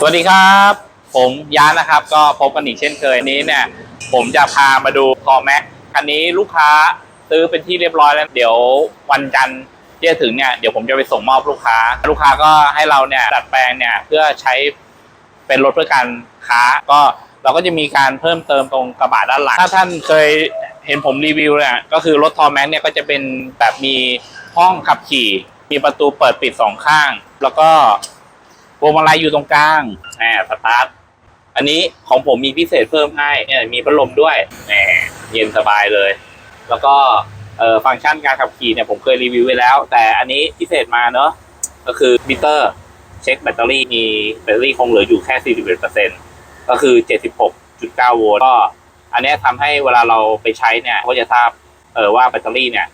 สวัสดีครับ ผมยานนะครับ ก็พบกันอีกเช่นเคยนี้เนี่ย ผมจะพามาดูคอแม็กคันนี้ลูกค้าซื้อเป็นที่เรียบร้อยแล้ว เดี๋ยววันจันทร์ที่จะถึงเนี่ยเดี๋ยวผมจะไปส่งมอบลูกค้า ลูกค้าก็ให้เราเนี่ยดัดแปลงเนี่ยเพื่อใช้เป็นรถเพื่อการค้า ก็เราก็จะมีการเพิ่มเติมตรงกระบะด้านหลังถ้าท่านเคยเห็นผมรีวิวเนี่ยก็คือรถทอแม็กเนี่ยก็จะเป็นแบบมีห้องขับขี่ มีประตูเปิดปิดสองข้าง แล้วก็ พวงมาลัยอยู่ตรงกลางแหมสตาร์ทอันนี้ของผมมีพิเศษเพิ่มให้เนี่ยมีพัดลมด้วยแหมเย็นสบายเลย แล้วก็เอ่อฟังก์ชันการขับขี่เนี่ยผมเคยรีวิวไว้แล้ว แต่อันนี้พิเศษมาเนอะก็คือมิเตอร์เช็คแบตเตอรี่มีแบตเตอรี่คงเหลืออยู่แค่ 41%ก็คือ 76.9 โวลต์ก็อันนี้ทำให้เวลาเราไปใช้เนี่ยก็จะทราบเออว่าแบตเตอรี่เนี่ย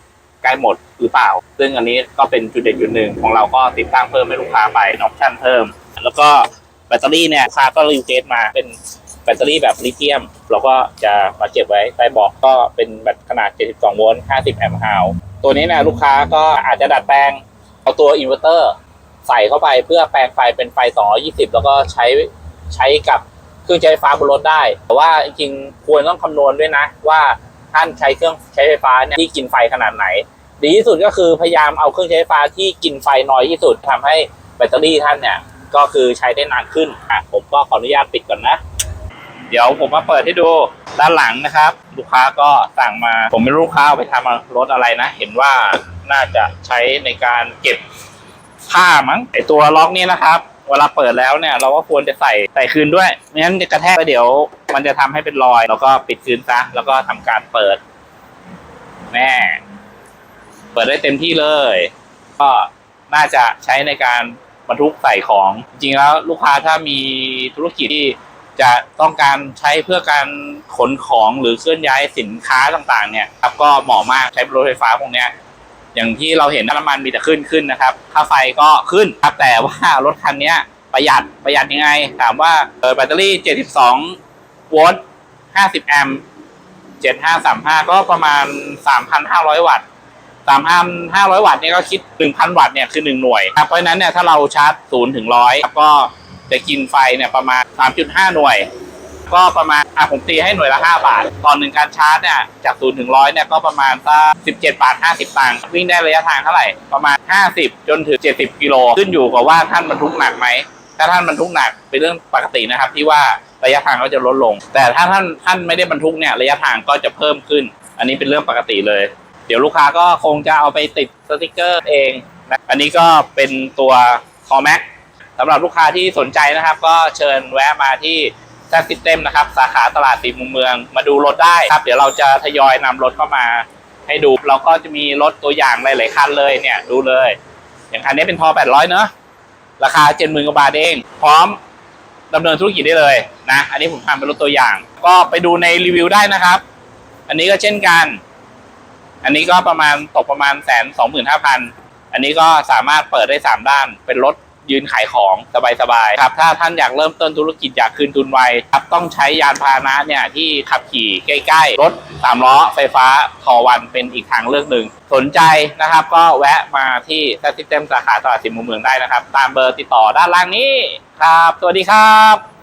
ใกล้หมดหรือเปล่า ซึ่งอันนี้ก็เป็นจุดเด่นจุดหนึ่งของเราก็ติดตั้งเพิ่มให้ลูกค้าไปออปชั่นเพิ่ม แล้วก็แบตเตอรี่เนี่ยลูกค้าก็รีเควสมาเป็นแบตเตอรี่แบบลิเธียม เราก็จะมาเก็บไว้ใต้บอกก็เป็นแบตขนาด 72 โวลต์ 50 แอมป์ฮาวตัวนี้เนี่ยลูกค้าก็อาจจะดัดแปลงเอาตัวอินเวอร์เตอร์ใส่เข้าไปเพื่อแปลงไฟเป็นไฟ 220 แล้วก็ใช้ใช้กับเครื่องใช้ไฟฟ้าบนรถได้ แต่ว่าจริงๆควรต้องคำนวณด้วยนะว่าท่านใช้เครื่องใช้ไฟฟ้าเนี่ยที่กินไฟขนาดไหน ดีที่สุดก็คือพยายามเอาเครื่องใช้ไฟฟ้าที่กินไฟน้อยที่สุดทำให้แบตเตอรี่ท่านเนี่ยก็คือใช้ได้นานขึ้นอะผมก็ขออนุญาตปิดก่อนนะ เดี๋ยวผมมาเปิดให้ดูด้านหลังนะครับ ลูกค้าก็สั่งมา ผมไม่รู้ลูกค้าเอาไปทำรถอะไรนะ เห็นว่าน่าจะใช้ในการเก็บผ้ามั้งไอตัวล็อกนี้นะครับ เวลาเปิดแล้วเนี่ย เราก็ควรจะใส่ใส่คืนด้วยไม่งั้นจะกระแทกไปเดี๋ยว มันจะทำให้เป็นรอย แล้วก็ปิดคืนซะแล้วก็ทำการเปิดแน่ เปิดได้เต็มที่เลย ก็น่าจะใช้ในการบรรทุกใส่ของ จริงแล้วลูกค้าถ้ามีธุรกิจที่จะต้องการใช้เพื่อการขนของหรือเคลื่อนย้ายสินค้าต่างๆ เนี่ยครับก็เหมาะมากใช้รถไฟฟ้าพวกนี้อย่างที่เราเห็นน้ำมันมีแต่ขึ้นขึ้นนะครับค่าไฟก็ขึ้นครับแต่ว่ารถคันนี้ประหยัดประหยัดยังไง ถามว่าเออแบตเตอรี่ 72 โวลต์ 50 แอมป์ 7535 ก็ประมาณ 3,500 วัตต์ 3,500วัตต์เนี่ยก็คิด1,000วัตต์เนี่ยคือ1หน่วยครับเพราะฉะนั้นเนี่ยถ้าเราชาร์จ0ถึง100ครับก็จะกินไฟเนี่ยประมาณ3.5หน่วย ก็ประมาณอะผมตีให้หน่วยละ5บาท ตอนหนึ่งการชาร์จเนี่ยจาก0ถึง100เนี่ยก็ประมาณสัก17บาท50ตังค์วิ่งได้ระยะทางเท่าไหร่ประมาณ50จนถึง70กิโลขึ้นอยู่กับว่าท่านบรรทุกหนักไหมถ้าท่านบรรทุกหนักเป็นเรื่องปกตินะครับ ที่ว่าระยะทางก็จะลดลง แต่ถ้าท่านท่านไม่ได้บรรทุกเนี่ยระยะทางก็จะเพิ่มขึ้น อันนี้เป็นเรื่องปกติเลย เดี๋ยวลูกค้าก็คงจะเอาไปติดสติกเกอร์เองนะอันนี้ก็เป็นตัว c o m a c สำหรับลูกค้าที่สนใจนะครับ ก็เชิญแวะมาที่แซดซิสเต็มนะครับ สาขาตลาดสีมุมเมือง มาดูรถได้ครับ เดี๋ยวเราจะทยอยนำรถเข้ามาให้ดู เราก็จะมีรถตัวอย่างหลายๆคันเลยเนี่ยดูเลย อย่างคันนี้เป็นทอ800 เนอะราคา 70,000กว่าบาทเอง พร้อมดำเนินธุรกิจได้เลยนะ อันนี้ผมทำเป็นรถตัวอย่าง ก็ไปดูในรีวิวได้นะครับ อันนี้ก็เช่นกัน อันนี้ก็ประมาณตกประมาณแสนสองหมื่นห้าพันอันนี้ก็สามารถเปิดได้สามด้าน เป็นรถยืนขายของสบายๆครับถ้าท่านอยากเริ่มต้นธุรกิจอยากคืนทุนไวครับต้องใช้ยานพาหนะเนี่ยที่ขับขี่ใกล้ๆ รถสามล้อไฟฟ้าทอวันเป็นอีกทางเลือกหนึ่ง สนใจนะครับ ก็แวะมาที่แซซิสเต็มสาขาตลาดสิมมุมเมืองได้นะครับ ตามเบอร์ติดต่อด้านล่างนี้ครับ สวัสดีครับ